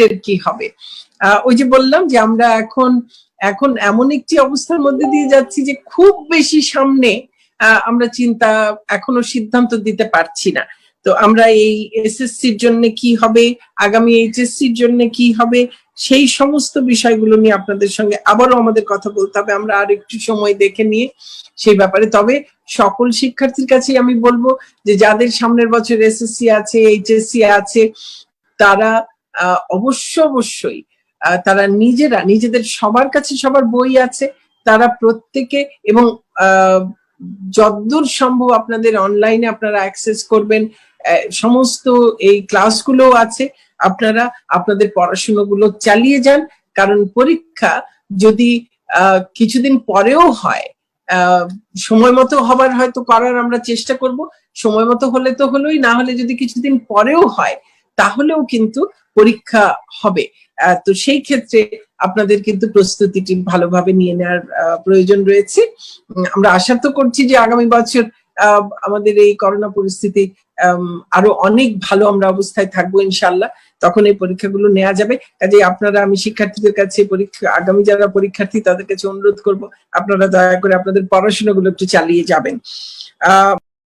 নেক্সটের কি হবে? ওই যে বললাম যে আমরা এখন এখন এমন একটি অবস্থার মধ্যে দিয়ে যাচ্ছি যে খুব বেশি সামনে আমরা চিন্তা এখনও সিদ্ধান্ত দিতে পারছি না। তো আমরা এই এসএসসির জন্য কি হবে, আগামী এইচএসসির জন্য কি হবে, সেই সমস্ত বিষয়গুলো নিয়ে আপনাদের সঙ্গে আবারও আমাদের কথা বলতে হবে। আমরা আর একটু সময় দেখে নিয়ে সেই ব্যাপারে। তবে সকল শিক্ষার্থীর কাছেই আমি বলব যে যাদের সামনের বছর এসএসসি আছে এইচএসসি আছে, তারা অবশ্য অবশ্যই তারা নিজেরা, নিজেদের সবার কাছে সবার বই আছে, তারা প্রত্যেকে এবং যদ্দূর সম্ভব আপনাদের অনলাইনে আপনারা অ্যাক্সেস করবেন সমস্ত এই ক্লাসগুলো আছে, আপনারা আপনাদের পড়াশোনাগুলো চালিয়ে যান, কারণ পরীক্ষা যদি কিছুদিন পরেও হয় সময় মতো হবার হয়তো করার আমরা চেষ্টা করব, সময় মতো হলে তো হলোই, না হলে যদি কিছুদিন পরেও হয়, তাহলেও কিন্তু পরীক্ষা হবে। তো সেই ক্ষেত্রে আপনাদের কিন্তু প্রস্তুতিটি ভালোভাবে নিয়ে নেওয়ার প্রয়োজন রয়েছে। আমরা আশা তো করছি যে আগামী বছর আমাদের এই করোনা পরিস্থিতি আরও অনেক ভালো আমরা অবস্থায় থাকব ইনশাল্লাহ তখন এই পরীক্ষাগুলো নেওয়া যাবে। কাজে আপনারা, আমি শিক্ষার্থীদের কাছে পরীক্ষা, আগামী যারা পরীক্ষার্থী, তাদের কাছে অনুরোধ করব, আপনারা দয়া করে আপনাদের পড়াশোনাগুলো একটু চালিয়ে যাবেন। আহ